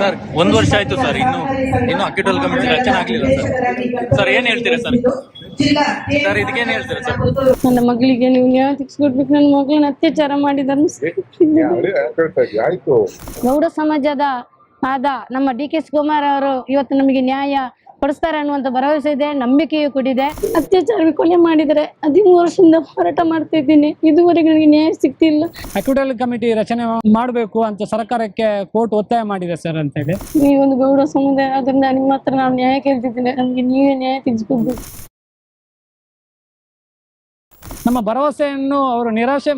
Sir ಒಂದು ವರ್ಷ ಆಯ್ತು ಸರ್ ಇನ್ನು ಇನ್ನು ಅಕ್ಕಿಟೋಲ್ ಕಮಿಟಿ ರಚನೆ ಆಗ್ಲಿಲ್ಲ ಸರ್. ಸರ್ ಏನ್ ಹೇಳ್ತೀರಾ ಸರ್? ಸರ್ ಇದಕ್ಕೇನ್ ಹೇಳ್ತೀರಾ ಸರ್? ನನ್ನ ಮಗಳಿಗೆ ನೀವು ನ್ಯಾಯ ತೆಗಿಸ್ಕೊಡ್ಬೇಕು ನನ್ನ ಮಗಳನ್ನ ಅತ್ಯಾಚಾರ? ಆಯ್ತು. ಗೌಡ ಸಮಾಜದ ಆದ ನಮ್ಮ ಡಿ ಕೆ ಶಿವಕುಮಾರ್ ಅವರು ಇವತ್ತು ನಮಗೆ ನ್ಯಾಯ ಕೊಡಿಸ್ತಾರೆ ಅನ್ನುವಂತ ಭರವಸೆ ಇದೆ ನಂಬಿಕೆಯೂ ಕೂಡಿದೆ. ಅತ್ಯಾಚಾರ ಕೊಲೆ ಮಾಡಿದರೆ ಹದಿಮೂರು ವರ್ಷದಿಂದ ಹೋರಾಟ ಮಾಡ್ತಾ ಇದ್ದೀನಿ. ಇದುವರೆಗೆ ನನಗೆ ನ್ಯಾಯ ಸಿಗ್ತಿಲ್ಲ. ಅಕ್ವಿಟಲ್ ಕಮಿಟಿ ರಚನೆ ಮಾಡಬೇಕು ಅಂತ ಸರ್ಕಾರಕ್ಕೆ ಕೋರ್ಟ್ ಒತ್ತಾಯ ಮಾಡಿದೆ ಸರ್ ಅಂತ ಹೇಳಿ. ಒಂದು ಗೌಡ ಸಮುದಾಯ ಅದರಿಂದ ನಿಮ್ಮ ಹತ್ರ ನಾನು ನ್ಯಾಯ ಕೇಳ್ತಿದ್ದೀನಿ. ನಮಗೆ ನೀವೇ ನ್ಯಾಯ ತೆಗಿಸ್ಕೊಡ್ಬೇಕು ನಮ್ಮ ಭರವಸೆಯನ್ನು ಅವರು ನಿರಾಶೆ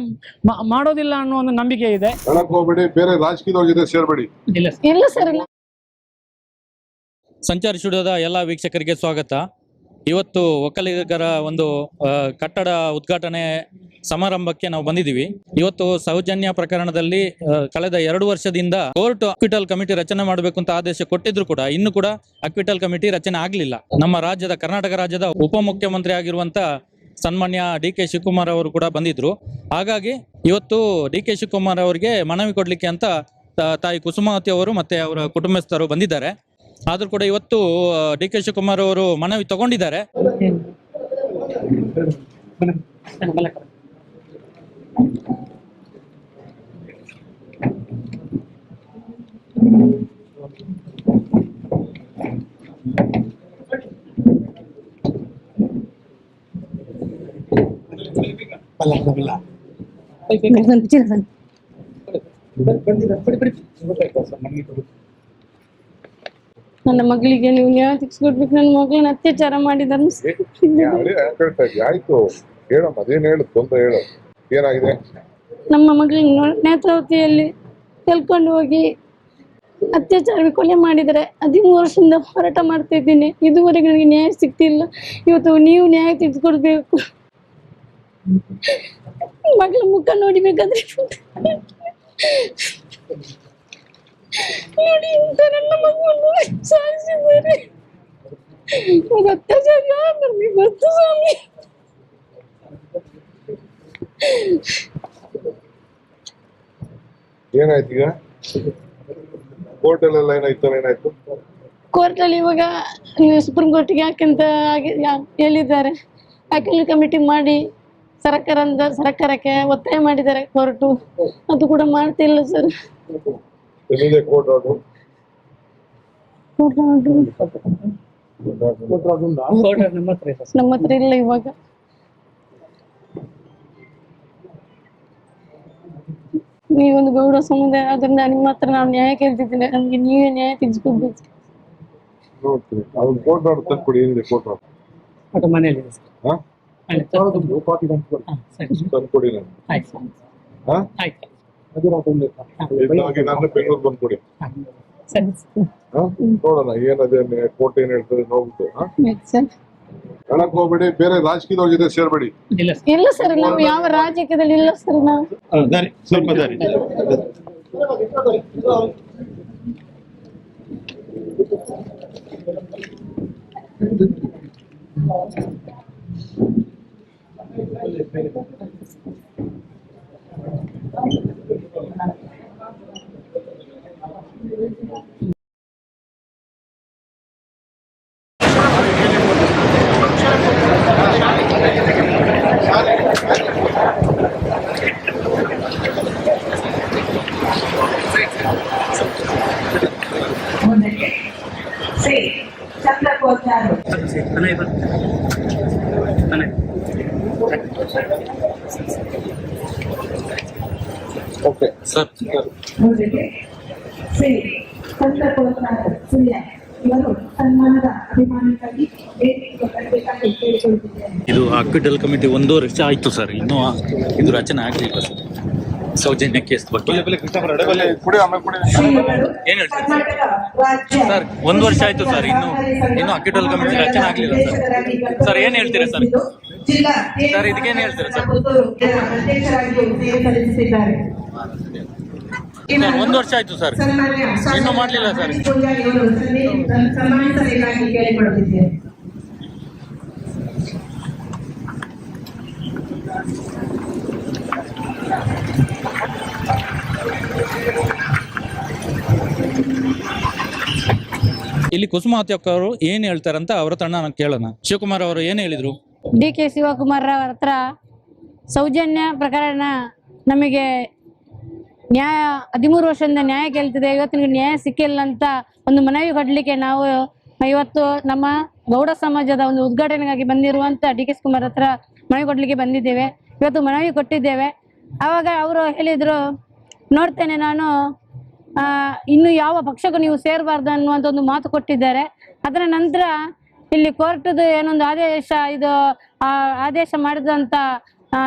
ಮಾಡೋದಿಲ್ಲ ಅನ್ನೋ ಒಂದು ನಂಬಿಕೆ ಇದೆ. ಹೋಗ್ಬೇಡಿ ಬೇರೆ ರಾಜಕೀಯದವ್ರ ಜೊತೆ ಸೇರ್ಬೇಡಿ. ಇಲ್ಲ ಸರ್. ಇಲ್ಲ ಸಂಚಾರ ಸ್ಟುಡಿಯೋದ ಎಲ್ಲ ವೀಕ್ಷಕರಿಗೆ ಸ್ವಾಗತ. ಇವತ್ತು ಒಕ್ಕಲಿಗರ ಒಂದು ಕಟ್ಟಡ ಉದ್ಘಾಟನೆ ಸಮಾರಂಭಕ್ಕೆ ನಾವು ಬಂದಿದ್ದೀವಿ. ಇವತ್ತು ಸೌಜನ್ಯ ಪ್ರಕರಣದಲ್ಲಿ ಕಳೆದ ಎರಡು ವರ್ಷದಿಂದ ಕೋರ್ಟ್ ಅಕ್ವಿಟಲ್ ಕಮಿಟಿ ರಚನೆ ಮಾಡಬೇಕು ಅಂತ ಆದೇಶ ಕೊಟ್ಟಿದ್ರು ಕೂಡ ಇನ್ನು ಕೂಡ ಅಕ್ವಿಟಲ್ ಕಮಿಟಿ ರಚನೆ ಆಗಲಿಲ್ಲ. ನಮ್ಮ ರಾಜ್ಯದ ಕರ್ನಾಟಕ ರಾಜ್ಯದ ಉಪಮುಖ್ಯಮಂತ್ರಿ ಆಗಿರುವಂತ ಸನ್ಮಾನ್ಯ ಡಿ ಕೆ ಶಿವಕುಮಾರ್ ಅವರು ಕೂಡ ಬಂದಿದ್ರು. ಹಾಗಾಗಿ ಇವತ್ತು ಡಿ ಕೆ ಶಿವಕುಮಾರ್ ಅವರಿಗೆ ಮನವಿ ಕೊಡ್ಲಿಕ್ಕೆ ಅಂತ ತಾಯಿ ಕುಸುಮಾವತಿ ಅವರು ಮತ್ತೆ ಅವರ ಕುಟುಂಬಸ್ಥರು ಬಂದಿದ್ದಾರೆ. ಆದ್ರೂ ಕೂಡ ಇವತ್ತು ಡಿ ಕೆ ಶಿವಕುಮಾರ್ ಅವರು ಮನವಿ ತಗೊಂಡಿದ್ದಾರೆ. ನನ್ನ ಮಗಳಿಗೆ ನೀವು ನ್ಯಾಯ ತೆಗಿಸ್ಕೊಡ್ಬೇಕು ನನ್ನ ಮಗಳನ್ನ ಅತ್ಯಾಚಾರ ಮಾಡಿದಾರೆ? ಆಯ್ತು ಹೇಳಮ್ಮ ಅದೇನ್ ಹೇಳು ತೊಂದ್ರೆ ಹೇಳು. ಏನಾಗಿದೆ? ನಮ್ಮ ಮಗಳಿಗೆ ನೇತ್ರಾವತಿಯಲ್ಲಿ ಕಲ್ಕೊಂಡು ಹೋಗಿ ಅತ್ಯಾಚಾರ ಕೊಲೆ ಮಾಡಿದರೆ ಹದಿಮೂರು ವರ್ಷದಿಂದ ಹೋರಾಟ ಮಾಡ್ತಾ ಇದ್ದೀನಿ. ಇದುವರೆಗೆ ನನಗೆ ನ್ಯಾಯ ಸಿಗ್ತಿಲ್ಲ. ಇವತ್ತು ನೀವು ನ್ಯಾಯ ತೆಗೆದುಕೊಡ್ಬೇಕು ಮಗಳ ಮುಖ ನೋಡಿಬೇಕಾದ್ರೆ ನೋಡಿ ಇಂಥ ನನ್ನ ಮಗುವನ್ನು ಸಾಯಿಸಿದ್ದಾರೆ. ಅತ್ಯಾಚಾರ ನಮಗೆ ಗೊತ್ತು ಸ್ವಾಮಿ. ಏನಾಯ್ತು ಈಗ? ಕೋರ್ಟಲ್ಲೆಲ್ಲ ಏನಾಯ್ತು ಏನಾಯ್ತು? ಕೋರ್ಟಲ್ಲಿ ಇವಾಗ ನೀವು ಸುಪ್ರೀಂ ಕೋರ್ಟ್ಗೆ ಯಾಕಂತ ಹೇಳಿದ್ದಾರೆ. ಅಕಲ್ ಕಮಿಟಿ ಮಾಡಿ ಸರ್ಕಾರ ಅಂದ ಸರ್ಕಾರಕ್ಕೆ ಒತ್ತಾಯ ಮಾಡಿದ್ದಾರೆ ಕೋರ್ಟು. ಅದು ಕೂಡ ಮಾಡ್ತಿಲ್ಲ ಸರ್. ನಮ್ಮ ಹತ್ರ ಇಲ್ಲ ಇವಾಗ. ನೀವೊಂದು ಗೌಡ ಸಮುದಾಯ ಅದರಿಂದ ನಿಮ್ಮ ಹತ್ರ ನಾವು ನ್ಯಾಯ ಕೇಳ್ತಿದ್ದೀನಿ ನಮ್ಗೆ ನೀವೇ ನ್ಯಾಯ ನೋಡ್ತೀನಿ ಅವ್ನು ಕೋರ್ಟ್ ಆರ್ಡರ್ ತಂದ್ಕೊಡಿ ಏನಿದೆ ಕೋರ್ಟ್ ಆರ್ಡರ್ ಅದು ಮನೆಯಲ್ಲಿ ಹಾ ತಂದ್ಕೊಡಿ ನಾನು ಹಾ? ಇದಾಗಿ ನಾನು ಬೆಂಗಳೂರು ಬಂದ್ಕೊಡಿ ಹಾ. ನೋಡೋಣ ಏನದೆ ಕೋರ್ಟ್ ಏನ್ ಹೇಳ್ತದೆ ನೋಡ್ಬಿಟ್ಟು ಹಾ? ಹೇಳಕ್ ಹೋಗ್ಬೇಡಿ ಬೇರೆ ರಾಜಕೀಯದವ್ರ ಜೊತೆ ಸೇರ್ಬೇಡಿ. ಇಲ್ಲ ಸರ್. ನಾವು ಯಾವ ರಾಜಕೀಯದಲ್ಲಿ ಇಲ್ಲ ಸರ್ ನಾವು. ದಾರಿ ಸ್ವಲ್ಪ ದಾರಿ ಮುಂದಕ್ಕೆ ಶ್ರೀ చంద్రకు వచ్చారు ఓకే సార్ ಶ್ರೀ ಚಂದ್ರಕೋಚಾರು ಸುಳ್ಯ ಇವರು ಸನ್ಮಾನದ ಅಭಿಮಾನಿಗಾಗಿ ವೇದಿಕೆ ಬರಬೇಕಾಗಿ ಕೇಳಿಕೊಳ್ಳುತ್ತಿದ್ದೇನೆ ಇದು ಅಕ್ವಿಟಲ್ ಕಮಿಟಿ ಒಂದು ವರ್ಷ ಆಯ್ತು ಸರ್. ಇನ್ನು ಇದು ರಚನೆ ಆಗಲಿಲ್ಲ ಸರ್. ಸೌಜನ್ಯ ಕೇಸ್ ಬಗ್ಗೆ ಕುಡಿ ಆಮೇಲೆ ಕುಡಿ. ಶ್ರೀಗಳು ಏನ್ ಹೇಳ್ತೀರಿ ಸರ್? ಸರ್ ಒಂದು ವರ್ಷ ಆಯ್ತು ಸರ್. ಇನ್ನು ಇನ್ನು ಅಕ್ವಿಟಲ್ ಕಮಿಟಿ ರಚನೆ ಆಗಲಿಲ್ಲ ಸರ್. ಸರ್ ಏನ್ ಹೇಳ್ತೀರಾ ಸರ್? ಸರ್ ಸರ್, ಇದಕ್ಕೇನ್ ಹೇಳ್ತೀರಾ ಸರ್? ಒಂದು ವರ್ಷ ಆಯ್ತು ಸರ್. ಇನ್ನು ಮಾಡ್ಲಿಲ್ಲ ಸರ್. ಇಲ್ಲಿ ಕುಸುಮಾವತಿ ಅವರು ಏನ್ ಹೇಳ್ತಾರಂತ ಅವ್ರ ತಣ್ಣ ನಾನು ಕೇಳೋಣ. ಶಿವಕುಮಾರ್ ಅವರು ಏನ್ ಹೇಳಿದ್ರು? ಡಿ ಕೆ ಶಿವಕುಮಾರ್ ಅವರ ಹತ್ರ ಸೌಜನ್ಯ ಪ್ರಕರಣ ನಮಗೆ ನ್ಯಾಯ ಹದಿಮೂರು ವರ್ಷದಿಂದ ನ್ಯಾಯ ಕೇಳ್ತಿದೆ ಇವತ್ತಿನ ನ್ಯಾಯ ಸಿಕ್ಕಿಲ್ಲ ಅಂತ ಒಂದು ಮನವಿ ಕೊಡ್ಲಿಕ್ಕೆ ನಾವು ಇವತ್ತು ನಮ್ಮ ಗೌಡ ಸಮಾಜದ ಒಂದು ಉದ್ಘಾಟನೆಗಾಗಿ ಬಂದಿರುವಂತ ಡಿ ಕೆ ಕುಮಾರ್ ಹತ್ರ ಮನವಿ ಕೊಡ್ಲಿಕ್ಕೆ ಬಂದಿದ್ದೇವೆ. ಇವತ್ತು ಮನವಿ ಕೊಟ್ಟಿದ್ದೇವೆ. ಆವಾಗ ಅವರು ಹೇಳಿದ್ರು ನೋಡ್ತೇನೆ ನಾನು ಆ, ಇನ್ನು ಯಾವ ಪಕ್ಷಕ್ಕೂ ನೀವು ಸೇರಬಾರ್ದು ಅನ್ನುವಂತ ಒಂದು ಮಾತು ಕೊಟ್ಟಿದ್ದಾರೆ. ಅದರ ನಂತರ ಇಲ್ಲಿ ಕೋರ್ಟ್ದು ಏನೊಂದು ಆದೇಶ ಇದು ಆ ಆದೇಶ ಮಾಡಿದಂತ ಆ,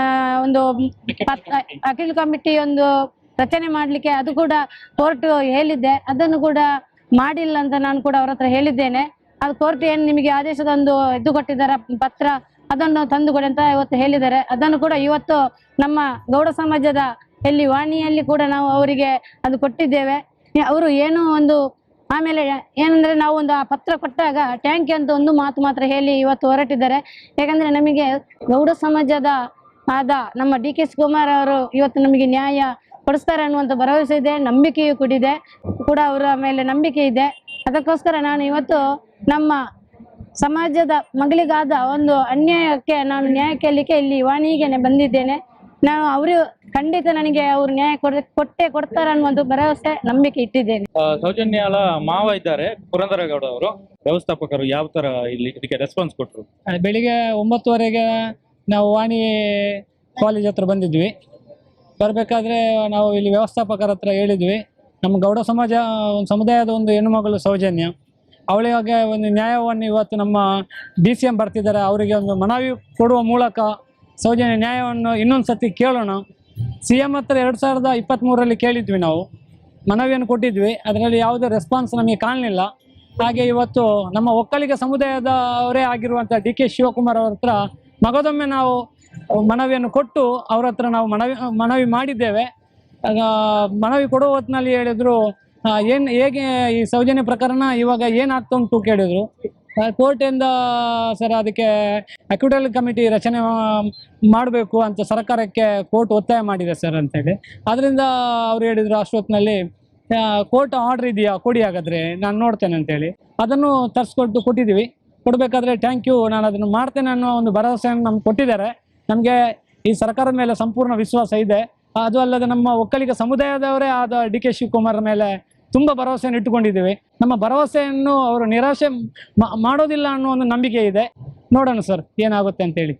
ಒಂದು ಅಖಿಲ್ ಕಮಿಟಿ ಒಂದು ರಚನೆ ಮಾಡ್ಲಿಕ್ಕೆ ಅದು ಕೂಡ ಕೋರ್ಟ್ ಹೇಳಿದ್ದೆ. ಅದನ್ನು ಕೂಡ ಮಾಡಿಲ್ಲ ಅಂತ ನಾನು ಕೂಡ ಅವ್ರ ಹತ್ರ ಹೇಳಿದ್ದೇನೆ. ಅದು ಕೋರ್ಟ್ ಏನು ನಿಮಗೆ ಆದೇಶದ ಒಂದು ಇದು ಕೊಟ್ಟಿದ್ದಾರೆ, ಪತ್ರ ಅದನ್ನು ತಂದುಕೊಡಿ ಅಂತ ಇವತ್ತು ಹೇಳಿದ್ದಾರೆ. ಅದನ್ನು ಕೂಡ ಇವತ್ತು ನಮ್ಮ ಗೌಡ ಸಮಾಜದ ಎಲ್ಲಿ ವಾಣಿಯಲ್ಲಿ ಕೂಡ ನಾವು ಅವರಿಗೆ ಅದು ಕೊಟ್ಟಿದ್ದೇವೆ. ಅವರು ಏನು ಒಂದು ಆಮೇಲೆ ಏನಂದ್ರೆ ನಾವು ಒಂದು ಆ ಪತ್ರ ಕೊಟ್ಟಾಗ ಟ್ಯಾಂಕ್ ಅಂತ ಒಂದು ಮಾತು ಮಾತ್ರ ಹೇಳಿ ಇವತ್ತು ಹೊರಟಿದ್ದಾರೆ. ಯಾಕಂದ್ರೆ ನಮಗೆ ಗೌಡ ಸಮಾಜದ ಆದ ನಮ್ಮ ಡಿ ಕೆ ಅವರು ಇವತ್ತು ನಮಗೆ ನ್ಯಾಯ ಕೊಡಿಸ್ತಾರೆ ಅನ್ನುವಂಥ ಭರವಸೆ ಇದೆ ನಂಬಿಕೆಯೂ ಕೂಡಿದೆ ಕೂಡ ಅವರ ಮೇಲೆ ನಂಬಿಕೆ ಇದೆ. ಅದಕ್ಕೋಸ್ಕರ ನಾನು ಇವತ್ತು ನಮ್ಮ ಸಮಾಜದ ಮಗಳಿಗಾದ ಒಂದು ಅನ್ಯಾಯಕ್ಕೆ ನಾನು ನ್ಯಾಯ ಕೇಳಲಿಕ್ಕೆ ಇಲ್ಲಿ ವಾಣಿಗೆನೆ ಬಂದಿದ್ದೇನೆ. ನಾನು ಅವರು ಖಂಡಿತ ನನಗೆ ಅವ್ರು ನ್ಯಾಯ ಕೊಡ ಕೊಟ್ಟೆ ಕೊಡ್ತಾರೆ ಅನ್ನುವಂತ ಭರವಸೆ ನಂಬಿಕೆ ಇಟ್ಟಿದ್ದೇನೆ. ಸೌಜನ್ಯಾಲ ಮಾವ ಇದ್ದಾರೆ ಪುರಂದರಗೌಡ ಅವರು. ವ್ಯವಸ್ಥಾಪಕರು ಯಾವ ತರ ಇಲ್ಲಿ ಇದಕ್ಕೆ ರೆಸ್ಪಾನ್ಸ್ ಕೊಟ್ಟರು ಬೆಳಿಗ್ಗೆ ಒಂಬತ್ತುವರೆಗೆ ನಾವು ವಾಣಿ ಕಾಲೇಜ್ ಹತ್ರ ಬಂದಿದ್ವಿ. ಬರಬೇಕಾದ್ರೆ ನಾವು ಇಲ್ಲಿ ವ್ಯವಸ್ಥಾಪಕರ ಹತ್ರ ಹೇಳಿದ್ವಿ. ನಮ್ಮ ಗೌಡ ಸಮಾಜ, ಒಂದು ಸಮುದಾಯದ ಒಂದು ಹೆಣ್ಣುಮಗಳು ಸೌಜನ್ಯ. ಅವಳಿಗೆ ಒಂದು ನ್ಯಾಯವನ್ನು ಇವತ್ತು ನಮ್ಮ ಡಿ ಸಿ ಎಂ ಬರ್ತಿದ್ದಾರೆ. ಅವರಿಗೆ ಒಂದು ಮನವಿ ಕೊಡುವ ಮೂಲಕ ಸೌಜನ್ಯ ನ್ಯಾಯವನ್ನು ಇನ್ನೊಂದು ಸತಿ ಕೇಳೋಣ. ಸಿ ಎಂ ಹತ್ರ ಎರಡು ಸಾವಿರದ ಇಪ್ಪತ್ತ್ಮೂರರಲ್ಲಿ ಕೇಳಿದ್ವಿ ನಾವು. ಮನವಿಯನ್ನು ಕೊಟ್ಟಿದ್ವಿ. ಅದರಲ್ಲಿ ಯಾವುದೇ ರೆಸ್ಪಾನ್ಸ್ ನಮಗೆ ಕಾಣಲಿಲ್ಲ. ಹಾಗೆ ಇವತ್ತು ನಮ್ಮ ಒಕ್ಕಲಿಗ ಸಮುದಾಯದವರೇ ಆಗಿರುವಂಥ ಡಿ ಕೆ ಶಿವಕುಮಾರ್ ಅವ್ರ ಹತ್ರ ಮಗದೊಮ್ಮೆ ನಾವು ಮನವಿಯನ್ನು ಕೊಟ್ಟು ಅವ್ರ ಹತ್ರ ನಾವು ಮನವಿ ಮನವಿ ಮಾಡಿದ್ದೇವೆ. ಮನವಿ ಕೊಡುವ ಹೊತ್ತಿನಲ್ಲಿ ಹೇಳಿದ್ರು ಏನು, ಹೇಗೆ ಈ ಸೌಜನ್ಯ ಪ್ರಕರಣ ಇವಾಗ ಏನಾಗ್ತಾ ಉಂಟು ಕೇಳಿದ್ರು. ಕೋರ್ಟಿಂದ, ಸರ್, ಅದಕ್ಕೆ ಅಕ್ಯೂಟಲ್ ಕಮಿಟಿ ರಚನೆ ಮಾಡಬೇಕು ಅಂತ ಸರ್ಕಾರಕ್ಕೆ ಕೋರ್ಟ್ ಒತ್ತಾಯ ಮಾಡಿದೆ ಸರ್ ಅಂತೇಳಿ. ಅದರಿಂದ ಅವ್ರು ಹೇಳಿದ್ರು ಅಷ್ಟೊತ್ತಿನಲ್ಲಿ ಕೋರ್ಟ್ ಆರ್ಡರ್ ಇದೆಯಾ, ಕೊಡಿ ಹಾಗಾದ್ರೆ, ನಾನು ನೋಡ್ತೇನೆ ಅಂತೇಳಿ. ಅದನ್ನು ತರಿಸ್ಕೊಟ್ಟು ಕೊಟ್ಟಿದ್ದೀವಿ. ಕೊಡಬೇಕಾದ್ರೆ ಥ್ಯಾಂಕ್ ಯು ನಾನು ಅದನ್ನು ಮಾಡ್ತೇನೆ ಅನ್ನೋ ಒಂದು ಭರವಸೆಯನ್ನು ನಮ್ಗೆ ಕೊಟ್ಟಿದ್ದಾರೆ. ನಮಗೆ ಈ ಸರ್ಕಾರದ ಮೇಲೆ ಸಂಪೂರ್ಣ ವಿಶ್ವಾಸ ಇದೆ. ಅದು ಅಲ್ಲದೆ ನಮ್ಮ ಒಕ್ಕಲಿಗ ಸಮುದಾಯದವರೇ ಆದ ಡಿ ಕೆ ಶಿವಕುಮಾರ್ ಮೇಲೆ ತುಂಬ ಭರವಸೆಯನ್ನು ಇಟ್ಟುಕೊಂಡಿದ್ದೀವಿ. ನಮ್ಮ ಭರವಸೆಯನ್ನು ಅವರು ನಿರಾಶೆ ಮಾಡೋದಿಲ್ಲ ಅನ್ನೋ ಒಂದು ನಂಬಿಕೆ ಇದೆ. ನೋಡೋಣ ಸರ್, ಏನಾಗುತ್ತೆ ಅಂತೇಳಿ.